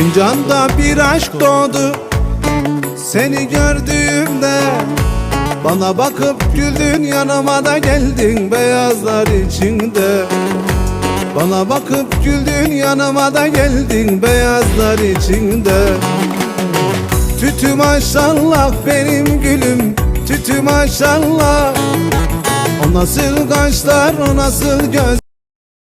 Fincanda bir aşk doğdu. Seni gördüğümde Bana bakıp güldün yanıma da geldin beyazlar içinde. Bana bakıp güldün yanıma da geldin beyazlar içinde. Tütü maşallah benim gülüm Tütü maşallah O nasıl kaşlar o nasıl göz